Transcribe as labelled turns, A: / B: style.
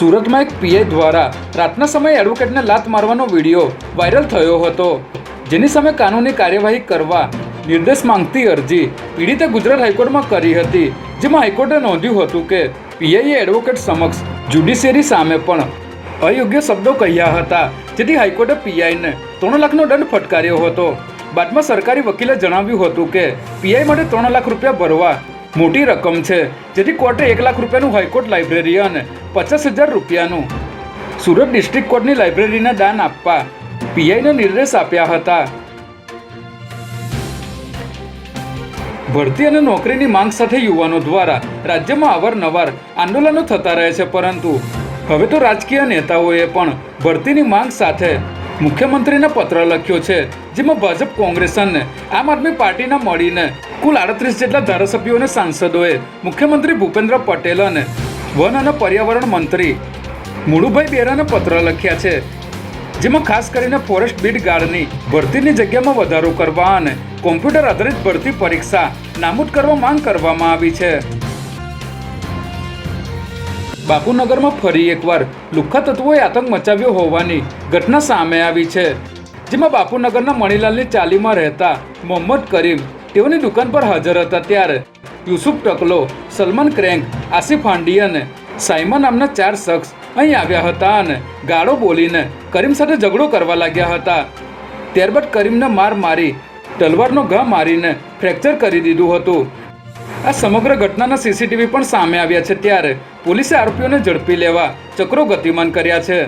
A: સુરતમાં એક પીઆઈ દ્વારા રાતના સમયે એડવોકેટને લાત મારવાનો વીડિયો વાયરલ થયો હતો. જેની સામે કાનૂની કાર્યવાહી કરવા નિર્દેશ માંગતી અરજી પીડિતે ગુજરાત હાઈકોર્ટમાં કરી હતી, જેમાં હાઈકોર્ટે નોંધ્યું હતું કે પીઆઈએ એડવોકેટ સમક્ષ જ્યુડિશિયરી સામે પણ અયોગ્ય શબ્દો કહ્યા હતા. જેથી હાઈકોર્ટે પીઆઈને ત્રણ લાખનો દંડ ફટકાર્યો હતો. બાદમાં સરકારી વકીલે જણાવ્યું હતું કે પીઆઈ માટે ત્રણ લાખ રૂપિયા ભરવા મોટી રકમ છે, જેથી કોર્ટે એક લાખ રૂપિયાનું હાઈકોર્ટ લાઇબ્રેરી અને પચાસ હજાર રૂપિયાનું સુરત ડિસ્ટ્રિક્ટ કોર્ટની લાઇબ્રેરીને દાન આપવા પીઆઈને નિર્દેશ આપ્યા હતા. ભરતી અને નોકરીની માંગ સાથે યુવાનો દ્વારા રાજ્યમાં અવારનવાર આંદોલનો થતા રહે છે, પરંતુ હવે તો રાજકીય નેતાઓએ પણ ભરતીની માંગ સાથે મુખ્યમંત્રીને પત્ર લખ્યો છે, જેમાં ભાજપ કોંગ્રેસ અને આમ આદમી પાર્ટીના મળીને કુલ આડત્રીસ જેટલા ધારાસભ્યો અને સાંસદોએ મુખ્યમંત્રી ભૂપેન્દ્ર પટેલ અને વન અને પર્યાવરણ મંત્રી મુળુભાઈ બેરાને પત્ર લખ્યા છે, જેમાં ખાસ કરીને ફોરેસ્ટ બીડ ગાર્ડની ભરતીની જગ્યામાં વધારો કરવા અને કોમ્પ્યુટર આધારિત ભરતી પરીક્ષા નાબૂદ કરવા માંગ કરવામાં આવી છે. બાપુનગરમાં ફરી એકવાર લુખ્ખા તત્વોએ આતંક મચાવ્યો હોવાની ઘટના સામે આવી છે. જેમાં બાપુનગરના મણિલાલની ચાલીમાં રહેતા મોહમ્મદ કરીમ તેઓની દુકાન પર હાજર હતા ત્યારે યુસુફ ટકલો, સલમાન ક્રેંક આસિફ હાંડી અને સાયમા નામના ચાર શખ્સ અહીં આવ્યા હતા અને ગાળો બોલીને કરીમ સાથે ઝઘડો કરવા લાગ્યા હતા. ત્યારબાદ કરીમને માર મારી, તલવારનો ઘા મારીને ફ્રેક્ચર કરી દીધું હતું. આ સમગ્ર ઘટનાના સીસીટીવી પણ સામે આવ્યા છે ત્યારે પોલીસે આરોપીઓને ઝડપી લેવા ચક્રો ગતિમાન કર્યા છે.